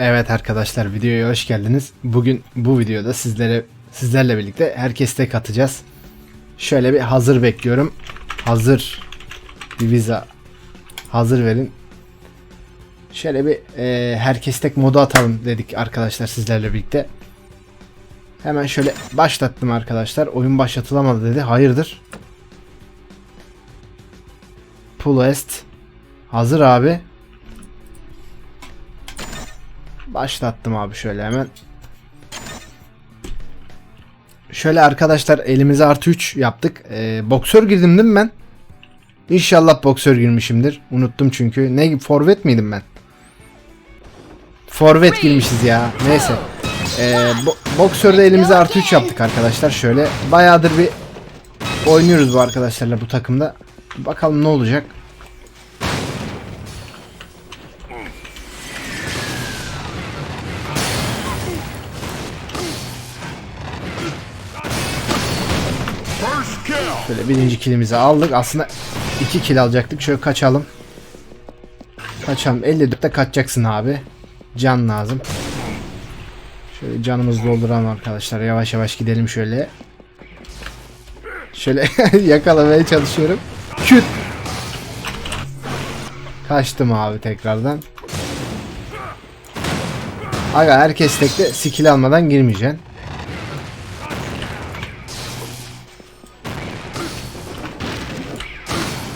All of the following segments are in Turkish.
Evet arkadaşlar videoya hoş geldiniz. Bugün bu videoda sizlere sizlerle birlikte herkes tek atacağız. Şöyle bir hazır bekliyorum. Hazır bir viza hazır verin. Şöyle bir e, herkes tek modu atalım dedik arkadaşlar sizlerle birlikte. Hemen şöyle başlattım arkadaşlar. Oyun başlatılamadı dedi. Hayırdır? Pull est. Hazır abi. Başlattım abi şöyle hemen. Şöyle arkadaşlar elimize artı 3 yaptık. Ee, boksör girdim değil mi ben? İnşallah boksör girmişimdir. Unuttum çünkü. Ne forvet miydim ben? Forvet girmişiz ya. Neyse. Ee, bo- boksörde elimize artı 3 yaptık arkadaşlar. Şöyle bayağıdır bir oynuyoruz bu arkadaşlarla bu takımda. Bakalım ne olacak. Şöyle birinci kilimizi aldık. Aslında iki kill alacaktık. Şöyle kaçalım. Kaçalım. 54'te kaçacaksın abi. Can lazım. Şöyle canımızı dolduralım arkadaşlar. Yavaş yavaş gidelim şöyle. Şöyle yakalamaya çalışıyorum. Küt. Kaçtım abi tekrardan. Aga herkes tekte skill almadan girmeyeceksin.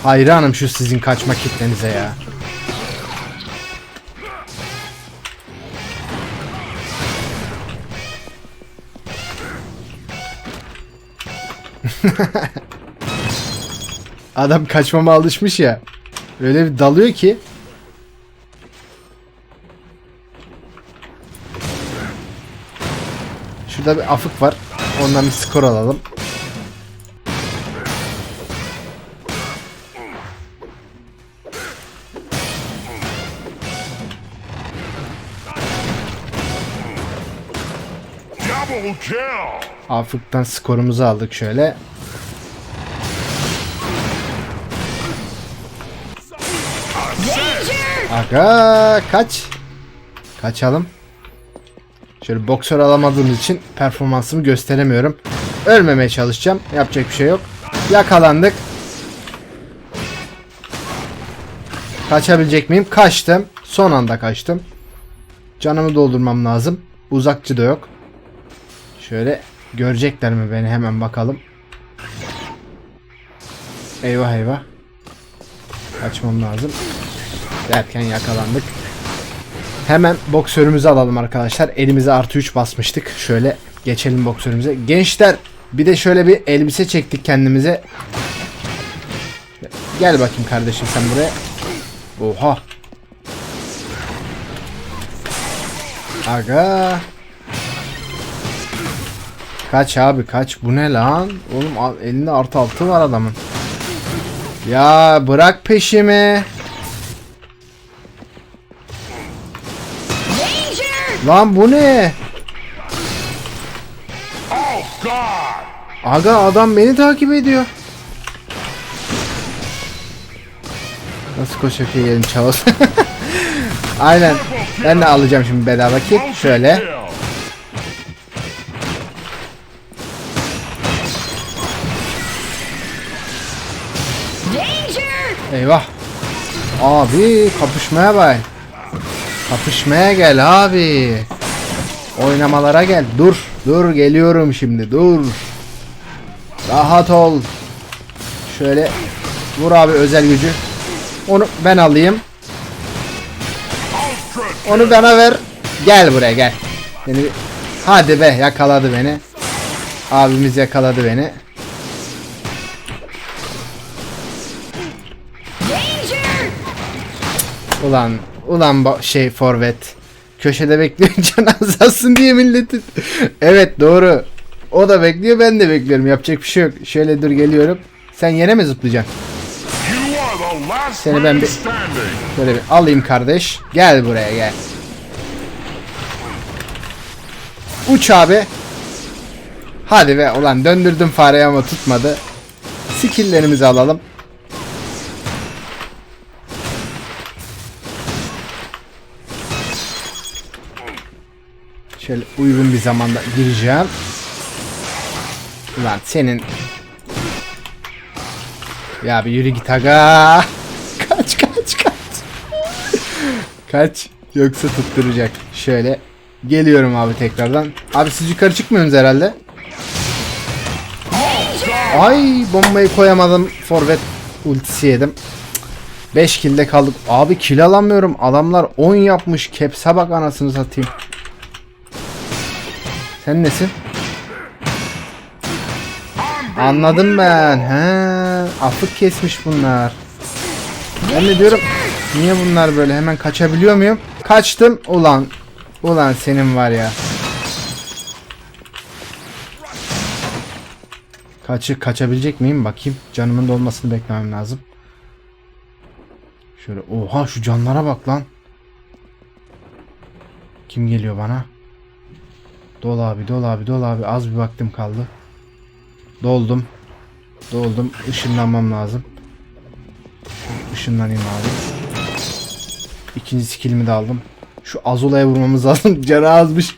Hayranım şu sizin kaçma kitlenize ya. Adam kaçmama alışmış ya. Öyle bir dalıyor ki. Şurada bir afık var. Ondan bir skor alalım. Afık'tan skorumuzu aldık şöyle. Aga kaç. Kaçalım. Şöyle boksör alamadığımız için performansımı gösteremiyorum. Ölmemeye çalışacağım. Yapacak bir şey yok. Yakalandık. Kaçabilecek miyim? Kaçtım. Son anda kaçtım. Canımı doldurmam lazım. Uzakçı da yok. Şöyle görecekler mi beni hemen bakalım. Eyvah eyvah. Kaçmam lazım. Derken yakalandık. Hemen boksörümüzü alalım arkadaşlar. Elimize artı 3 basmıştık. Şöyle geçelim boksörümüze. Gençler bir de şöyle bir elbise çektik kendimize. Gel bakayım kardeşim sen buraya. Oha. Aga. Kaç abi kaç bu ne lan? Oğlum elinde artı altı var adamın. Ya bırak peşimi. Lan bu ne? Aga adam beni takip ediyor. Nasıl koşuyor ki gelin çavuz. Aynen. Ben de alacağım şimdi bedava kit. Şöyle. Eyvah. Abi kapışmaya bak. Kapışmaya gel abi. Oynamalara gel. Dur. Dur geliyorum şimdi. Dur. Rahat ol. Şöyle vur abi özel gücü. Onu ben alayım. Onu bana ver. Gel buraya gel. Beni Hadi be yakaladı beni. Abimiz yakaladı beni. Ulan ulan şey forvet. Köşede bekliyor can azalsın diye milletin. evet doğru. O da bekliyor ben de bekliyorum. Yapacak bir şey yok. Şöyle dur geliyorum. Sen yere mi zıplayacaksın? Seni ben bir-. Şöyle bir alayım kardeş. Gel buraya gel. Uç abi. Hadi be ulan döndürdüm fareyi ama tutmadı. Skilllerimizi alalım. Şöyle uygun bir zamanda gireceğim. Ulan senin ya bir yürü git aga. Kaç kaç kaç. kaç. Yoksa tutturacak. Şöyle geliyorum abi tekrardan. Abi siz yukarı çıkmıyorsunuz herhalde. Ay bombayı koyamadım. Forvet ultisi yedim. 5 kilde kaldık. Abi kill alamıyorum. Adamlar 10 yapmış. Keps'e bak anasını satayım. Sen nesin? Anladım ben. He, afık kesmiş bunlar. Ben de diyorum niye bunlar böyle hemen kaçabiliyor muyum? Kaçtım. Ulan. Ulan senin var ya. Kaçı kaçabilecek miyim bakayım. Canımın dolmasını beklemem lazım. Şöyle oha şu canlara bak lan. Kim geliyor bana? Dol abi dol abi dol abi az bir vaktim kaldı. Doldum. Doldum. Işınlanmam lazım. Işınlanayım abi. İkinci skillimi de aldım. Şu Azula'ya vurmamız lazım. Canı azmış.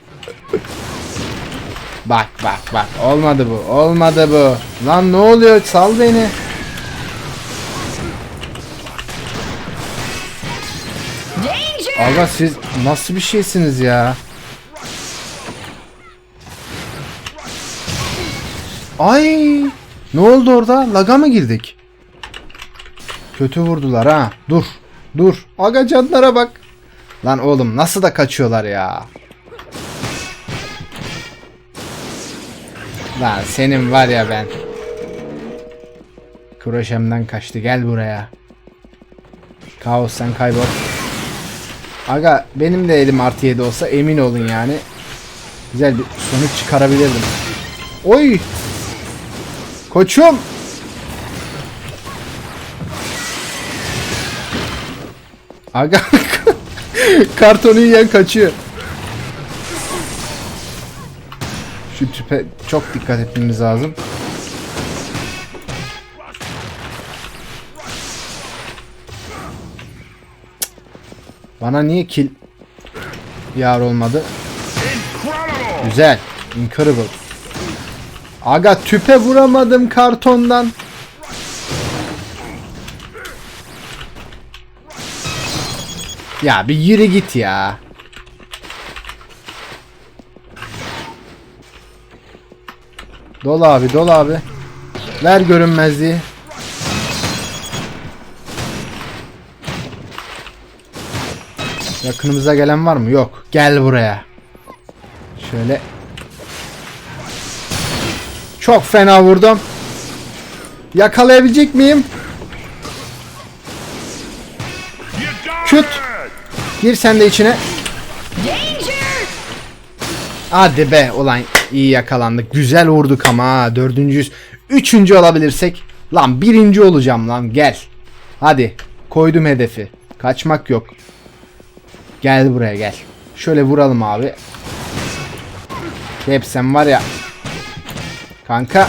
bak bak bak. Olmadı bu. Olmadı bu. Lan ne oluyor? Sal beni. Aga siz nasıl bir şeysiniz ya? Ay! Ne oldu orada? Laga mı girdik? Kötü vurdular ha. Dur. Dur. Aga canlara bak. Lan oğlum nasıl da kaçıyorlar ya. Lan senin var ya ben. Kroşemden kaçtı. Gel buraya. Kaos sen kaybol. Aga benim de elim artı 7 olsa emin olun yani. Güzel bir sonuç çıkarabilirdim. Oy! Koçum! Aga kartonu yiyen kaçıyor. Şu tüpe çok dikkat etmemiz lazım. Bana niye kill yar olmadı? Güzel. Incredible. Aga tüpe vuramadım kartondan. Ya bir yürü git ya. Dol abi dol abi. Ver görünmezliği. Yakınımıza gelen var mı? Yok. Gel buraya. Şöyle. Çok fena vurdum. Yakalayabilecek miyim? Küt. Gir sen de içine. Hadi be ulan iyi yakalandık. Güzel vurduk ama ha. Dördüncüyüz. Üçüncü olabilirsek. Lan birinci olacağım lan gel. Hadi. Koydum hedefi. Kaçmak yok. Gel buraya gel. Şöyle vuralım abi. Hep sen var ya. Kanka.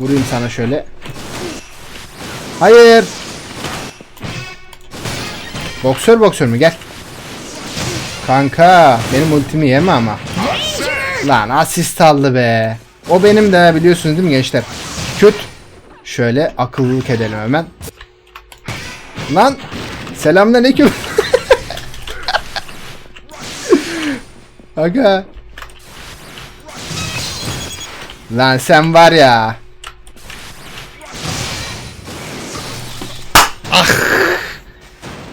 Vurayım sana şöyle. Hayır. Boksör boksör mü gel. Kanka benim ultimi yeme ama. Lan asist aldı be. O benim de biliyorsunuz değil mi gençler? Küt. Şöyle akıllılık edelim hemen. Lan selamünaleyküm. Aga. Lan sen var ya.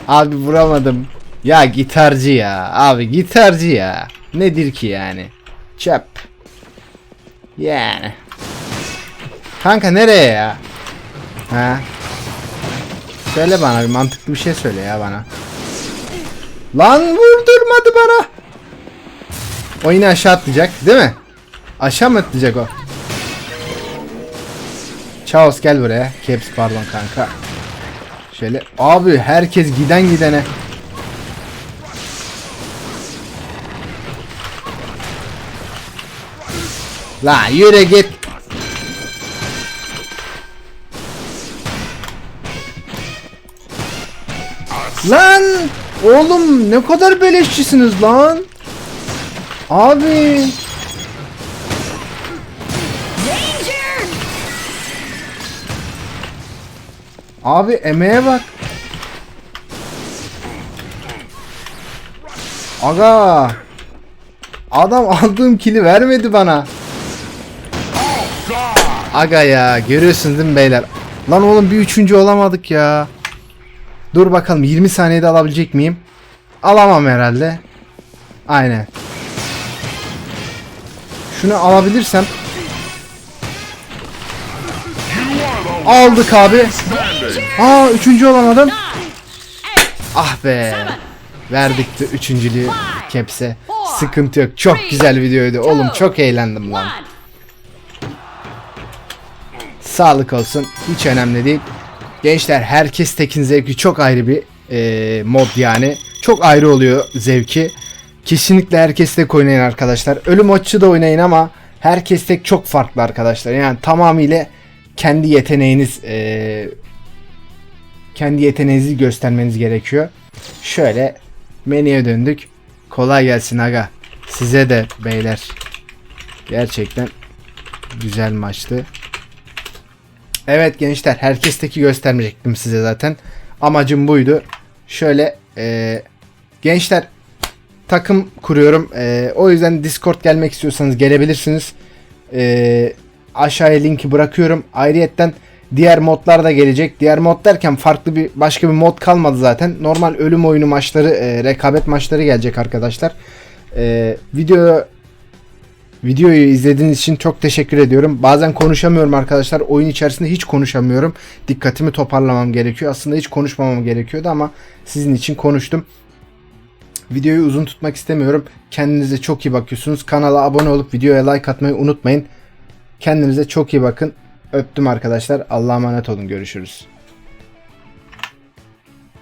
Abi vuramadım. Ya gitarcı ya. Abi gitarcı ya. Nedir ki yani? Çöp. Yani. Kanka nereye ya? Ha? Söyle bana bir mantıklı bir şey söyle ya bana. Lan vurdurmadı bana. O yine aşağı atlayacak değil mi? Aşağı mı atlayacak o? Chaos gel buraya. Caps pardon kanka. Şöyle abi herkes giden gidene. La yürü git. Lan oğlum ne kadar beleşçisiniz lan. Abi. Abi emeğe bak. Aga. Adam aldığım kili vermedi bana. Aga ya görüyorsunuz değil mi beyler? Lan oğlum bir üçüncü olamadık ya. Dur bakalım 20 saniyede alabilecek miyim? Alamam herhalde. Aynen. Şunu alabilirsem. Aldık abi. Aa üçüncü olamadım. Ah be. Verdik de üçüncülüğü kepse. Sıkıntı yok. Çok güzel videoydu. Oğlum çok eğlendim lan. Sağlık olsun. Hiç önemli değil. Gençler herkes tekin zevki çok ayrı bir e, mod yani. Çok ayrı oluyor zevki. Kesinlikle herkes tek oynayın arkadaşlar. Ölüm maçı da oynayın ama herkes tek çok farklı arkadaşlar. Yani tamamıyla kendi yeteneğiniz e, kendi yeteneğinizi göstermeniz gerekiyor. Şöyle menüye döndük. Kolay gelsin aga. Size de beyler. Gerçekten güzel maçtı. Evet gençler herkes teki göstermeyecektim size zaten. Amacım buydu. Şöyle e, gençler takım kuruyorum. E, o yüzden Discord gelmek istiyorsanız gelebilirsiniz. E, aşağıya linki bırakıyorum. Ayrıyetten diğer modlar da gelecek. Diğer mod derken farklı bir başka bir mod kalmadı zaten. Normal ölüm oyunu maçları, e, rekabet maçları gelecek arkadaşlar. E, video Videoyu izlediğiniz için çok teşekkür ediyorum. Bazen konuşamıyorum arkadaşlar. Oyun içerisinde hiç konuşamıyorum. Dikkatimi toparlamam gerekiyor. Aslında hiç konuşmamam gerekiyordu ama sizin için konuştum. Videoyu uzun tutmak istemiyorum. Kendinize çok iyi bakıyorsunuz. Kanala abone olup videoya like atmayı unutmayın. Kendinize çok iyi bakın. Öptüm arkadaşlar. Allah'a emanet olun. Görüşürüz.